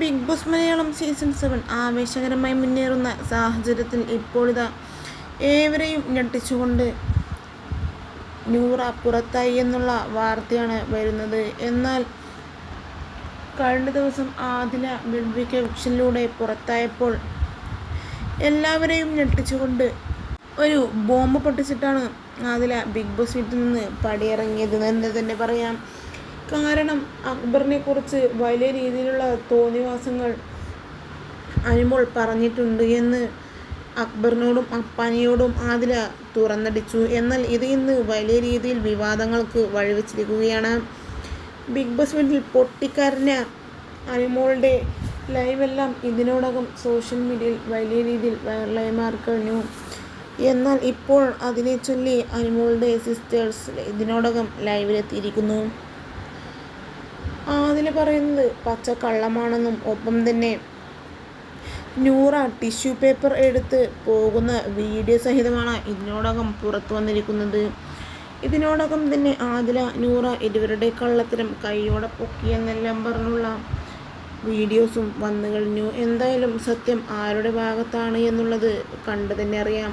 Big Boss Malayalam season seven ആവേശകരമായി മുന്നേറുന്ന സാഹചര്യത്തിൽ ഇപ്പോഴിതാ ഏവരെയും ഞെട്ടിച്ചുകൊണ്ട് നൂറ പുറത്തായി എന്നുള്ള വാർത്തയാണ് വരുന്നത്. എന്നാൽ കഴിഞ്ഞ ദിവസം ആദില ബിൽബിക്ക് എവിക്ഷനിലൂടെ പുറത്തായപ്പോൾ എല്ലാവരെയും ഞെട്ടിച്ചുകൊണ്ട് ഒരു ബോംബ് പൊട്ടിച്ചിട്ടാണ് ആദില ബിഗ് ബോസ് വീട്ടിൽ നിന്ന് പടിയിറങ്ങിയത്. എന്ന് തന്നെ പറയാം. കാരണം അക്ബറിനെ കുറിച്ച് വലിയ രീതിയിലുള്ള തോന്നിവാസങ്ങൾ അനുമോൾ പറഞ്ഞിട്ടുണ്ട് എന്ന് അക്ബറിനോടും അപ്പാനിയോടും ആതില തുറന്നടിച്ചു. എന്നാൽ ഇത് ഇന്ന് വലിയ രീതിയിൽ വിവാദങ്ങൾക്ക് വഴിവെച്ചിരിക്കുകയാണ്. ബിഗ് ബോസ് വീട്ടിൽ പൊട്ടിക്കരഞ്ഞ അനുമോളുടെ ലൈവെല്ലാം ഇതിനോടകം സോഷ്യൽ മീഡിയയിൽ വലിയ രീതിയിൽ വൈറലായി മാറിക്കഴിഞ്ഞു. എന്നാൽ ഇപ്പോൾ അതിനെ ചൊല്ലി അനുമോളുടെ സിസ്റ്റേഴ്സ് ഇതിനോടകം ലൈവിലെത്തിയിരിക്കുന്നു. അതിൽ പറയുന്നത് പച്ച കള്ളമാണെന്നും ഒപ്പം തന്നെ നൂറ ടിഷ്യൂ പേപ്പർ എടുത്ത് പോകുന്ന വീഡിയോ സഹിതമാണ് ഇതിനോടകം പുറത്തു വന്നിരിക്കുന്നത്. ഇതിനോടകം തന്നെ ആദില നൂറ ഇരുവരുടെ കള്ളത്തരം കൈയോടെ പൊക്കിയെന്നെല്ലാം പറഞ്ഞുള്ള വീഡിയോസും വന്നു കഴിഞ്ഞു. എന്തായാലും സത്യം ആരുടെ ഭാഗത്താണ് എന്നുള്ളത് കണ്ടു തന്നെ അറിയാം.